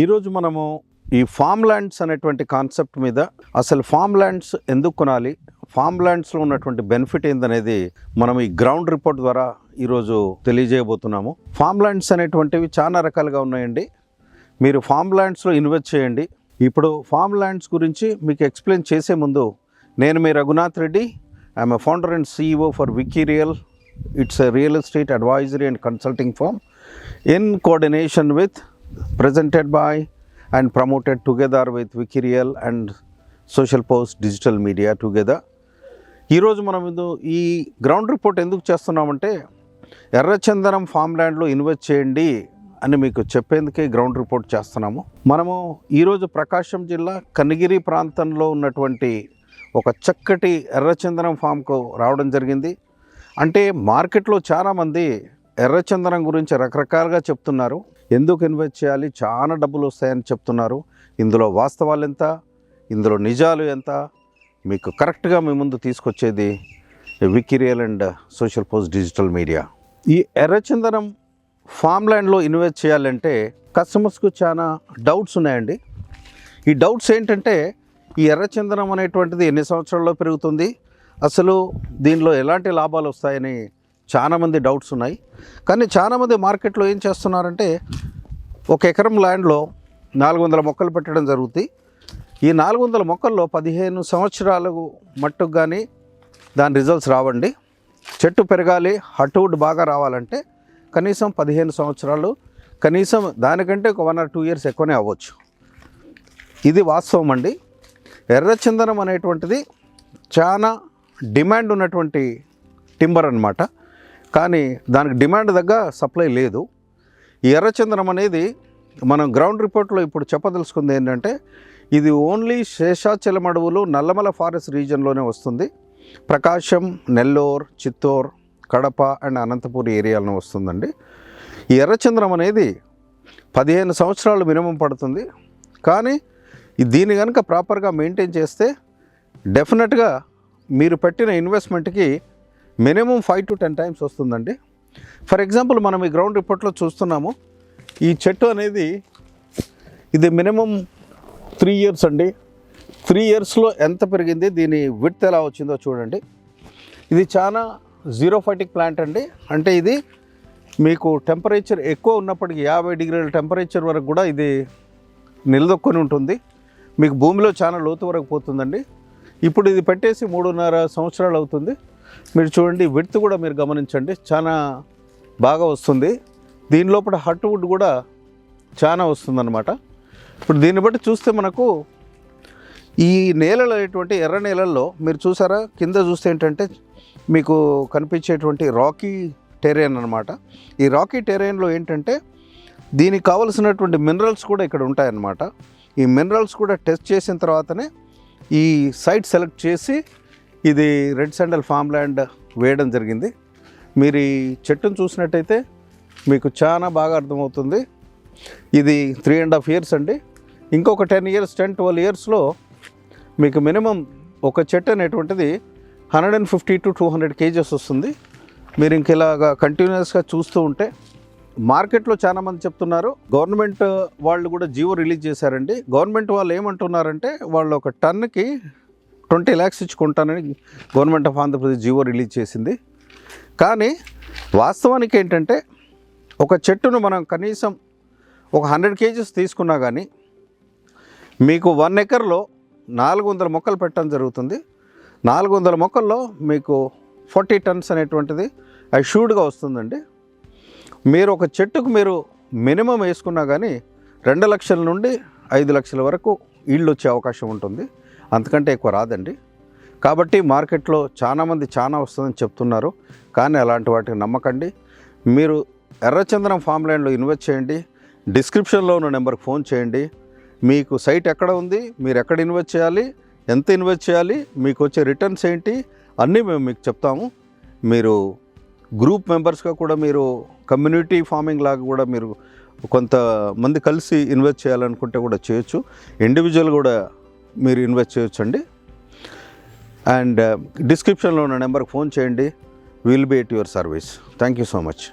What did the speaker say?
ఈరోజు మనము ఈ ఫామ్ ల్యాండ్స్ అనేటువంటి కాన్సెప్ట్ మీద అసలు ఫామ్ ల్యాండ్స్ ఎందుకు కొనాలి? ఫామ్ ల్యాండ్స్లో ఉన్నటువంటి బెనిఫిట్ ఏందనేది మనం ఈ గ్రౌండ్ రిపోర్ట్ ద్వారా ఈరోజు తెలియజేయబోతున్నాము. ఫామ్ ల్యాండ్స్ అనేటువంటివి చాలా రకాలుగా ఉన్నాయండి. మీరు ఫామ్ ల్యాండ్స్లో ఇన్వెస్ట్ చేయండి. ఇప్పుడు ఫామ్ ల్యాండ్స్ గురించి మీకు ఎక్స్ప్లెయిన్ చేసే ముందు నేను మీ Raghunath Reddy. I'm a founder and CEO for Wiki real it's a real estate advisory and consulting firm in coordination with presented by and promoted together with Wikireal and social post digital media together ఈరోజు మనం ఈ ground report ఎందుకు చేస్తున్నామంటే ఎర్రచందనం form ల్యాండ్లో invest చేయండి అని మీకు చెప్పేందుకే గ్రౌండ్ రిపోర్ట్ చేస్తున్నాము. మనము ఈరోజు ప్రకాశం జిల్లా కనిగిరి ప్రాంతంలో ఉన్నటువంటి ఒక చక్కటి ఎర్రచందనం ఫామ్కు రావడం జరిగింది. అంటే మార్కెట్లో చాలామంది ఎర్రచందనం గురించి రకరకాలుగా చెప్తున్నారు. ఎందుకు ఇన్వెస్ట్ చేయాలి? చాలా డబ్బులు వస్తాయని చెప్తున్నారు. ఇందులో వాస్తవాలు ఎంత? ఇందులో నిజాలు ఎంత? మీకు కరెక్ట్గా మీ ముందు తీసుకొచ్చేది Wikireal and social post digital media ఈ ఎర్రచందనం ఫామ్ ల్యాండ్లో ఇన్వెస్ట్ చేయాలంటే కస్టమర్స్కు చాలా డౌట్స్ ఉన్నాయండి. ఈ డౌట్స్ ఏంటంటే ఈ ఎర్రచందనం అనేటువంటిది ఎన్ని సంవత్సరాల్లో పెరుగుతుంది? అసలు దీనిలో ఎలాంటి లాభాలు వస్తాయని చాలామంది డౌట్స్ ఉన్నాయి. కానీ చాలామంది మార్కెట్లో ఏం చేస్తున్నారంటే ఒక ఎకరం ల్యాండ్లో నాలుగు వందల మొక్కలు పెట్టడం జరుగుతుంది ఈ నాలుగు వందల మొక్కల్లో పదిహేను సంవత్సరాలకు మట్టుకు కానీ దాని రిజల్ట్స్ రావండి. చెట్టు పెరగాలి హటువుడ్ బాగా రావాలంటే కనీసం పదిహేను సంవత్సరాలు కనీసం దానికంటే ఒక వన్ ఆర్ టూ ఇయర్స్ ఎక్కువనే అవ్వచ్చు. ఇది వాస్తవం అండి. ఎర్రచందనం అనేటువంటిది చాలా డిమాండ్ ఉన్నటువంటి టింబర్ అనమాట కానీ దానికి డిమాండ్ తగ్గ సప్లై లేదు. ఈ ఎర్రచందనం అనేది మనం గ్రౌండ్ రిపోర్ట్లో ఇప్పుడు చెప్పదలుచుకుంది ఏంటంటే ఇది ఓన్లీ శేషాచలం అడవులు నల్లమల ఫారెస్ట్ రీజన్లోనే వస్తుంది. ప్రకాశం నెల్లూరు చిత్తూరు కడప అండ్ అనంతపూర్ ఏరియాలో వస్తుందండి. ఈ ఎర్రచంద్రం అనేది పదిహేను సంవత్సరాలు మినిమం పడుతుంది. కానీ దీన్ని కనుక ప్రాపర్గా మెయింటైన్ చేస్తే డెఫినెట్గా మీరు పెట్టిన ఇన్వెస్ట్మెంట్కి minimum five to ten times వస్తుందండి. ఫర్ ఎగ్జాంపుల్ మనం ఈ గ్రౌండ్ రిపోర్ట్లో చూస్తున్నాము ఈ చెట్టు అనేది ఇది మినిమం త్రీ ఇయర్స్ అండి. త్రీ ఇయర్స్లో ఎంత పెరిగింది దీని విడ్త్ ఎలా వచ్చిందో చూడండి. ఇది చాలా జీరోఫైటిక్ ప్లాంట్ అండి. అంటే ఇది మీకు టెంపరేచర్ ఎక్కువ ఉన్నప్పటికీ యాభై డిగ్రీల టెంపరేచర్ వరకు కూడా ఇది నిలదొక్కొని ఉంటుంది. మీకు భూమిలో చాలా లోతు వరకు పోతుందండి. ఇప్పుడు ఇది పెట్టేసి మూడున్నర సంవత్సరాలు అవుతుంది. మీరు చూడండి విడ్త్ కూడా మీరు గమనించండి చాలా బాగా వస్తుంది. దీని లోపల హట్ వుడ్ కూడా చాలా వస్తుందన్నమాట. ఇప్పుడు దీన్ని బట్టి చూస్తే మనకు ఈ నేలలు అనేటువంటి ఎర్ర నేలల్లో మీరు చూసారా కింద చూస్తే ఏంటంటే మీకు కనిపించేటువంటి రాకీ టెరేన్ అనమాట ఈ రాకీ టెరేన్లో ఏంటంటే దీనికి కావలసినటువంటి మినరల్స్ కూడా ఇక్కడ ఉంటాయన్నమాట. ఈ మినరల్స్ కూడా టెస్ట్ చేసిన తర్వాతనే ఈ సైట్ సెలెక్ట్ చేసి ఇది రెడ్ శాండల్ ఫామ్ ల్యాండ్ వేయడం జరిగింది. మీరు ఈ చెట్టును చూసినట్టయితే మీకు చాలా బాగా అర్థమవుతుంది. ఇది త్రీ అండ్ హాఫ్ ఇయర్స్ అండి. ఇంకొక టెన్ ఇయర్స్ టెన్ ట్వెల్వ్ ఇయర్స్లో మీకు మినిమం ఒక చెట్టు అనేటువంటిది hundred and fifty to two hundred kgs వస్తుంది. మీరు ఇంక ఇలాగా కంటిన్యూస్గా చూస్తూ ఉంటే మార్కెట్లో చాలామంది చెప్తున్నారు. గవర్నమెంట్ వాళ్ళు కూడా జీవో రిలీజ్ చేశారండి. గవర్నమెంట్ వాళ్ళు ఏమంటున్నారంటే వాళ్ళు ఒక టన్నుకి ట్వంటీ ల్యాక్స్ ఇచ్చుకుంటానని government of Andhra Pradesh GO release చేసింది. కానీ వాస్తవానికి ఏంటంటే ఒక చెట్టును మనం కనీసం ఒక హండ్రెడ్ కేజీస్ తీసుకున్నా కానీ మీకు వన్ ఎకర్లో నాలుగు వందల మొక్కలు పెట్టడం జరుగుతుంది. నాలుగు వందల మొక్కల్లో మీకు ఫార్టీ టన్స్ అనేటువంటిది అష్యూర్డ్గా వస్తుందండి. మీరు ఒక చెట్టుకు మీరు మినిమం వేసుకున్నా కానీ రెండు లక్షల నుండి ఐదు లక్షల వరకు ఈల్డ్ వచ్చే అవకాశం ఉంటుంది. అంతకంటే ఎక్కువ రాదండి. కాబట్టి మార్కెట్లో చాలామంది చాలా వస్తుందని చెప్తున్నారు. కానీ అలాంటి వాటికి నమ్మకండి. మీరు ఎర్రచందనం ఫామ్ ల్యాండ్లో ఇన్వెస్ట్ చేయండి. డిస్క్రిప్షన్లో ఉన్న నెంబర్కి ఫోన్ చేయండి. మీకు సైట్ ఎక్కడ ఉంది? మీరు ఎక్కడ ఇన్వెస్ట్ చేయాలి? ఎంత ఇన్వెస్ట్ చేయాలి? మీకు వచ్చే రిటర్న్స్ ఏంటి? అన్నీ మేము మీకు చెప్తాము. మీరు గ్రూప్ మెంబర్స్గా కూడా మీరు కమ్యూనిటీ ఫార్మింగ్ లాగా కూడా మీరు కొంతమంది కలిసి ఇన్వెస్ట్ చేయాలనుకుంటే కూడా చేయొచ్చు. ఇండివిజువల్ కూడా మీరు ఇన్వెస్ట్ చేయొచ్చు అండి అండ్ uh, డిస్క్రిప్షన్లో ఉన్న నెంబర్కి ఫోన్ చేయండి. Will be at your service thank you so much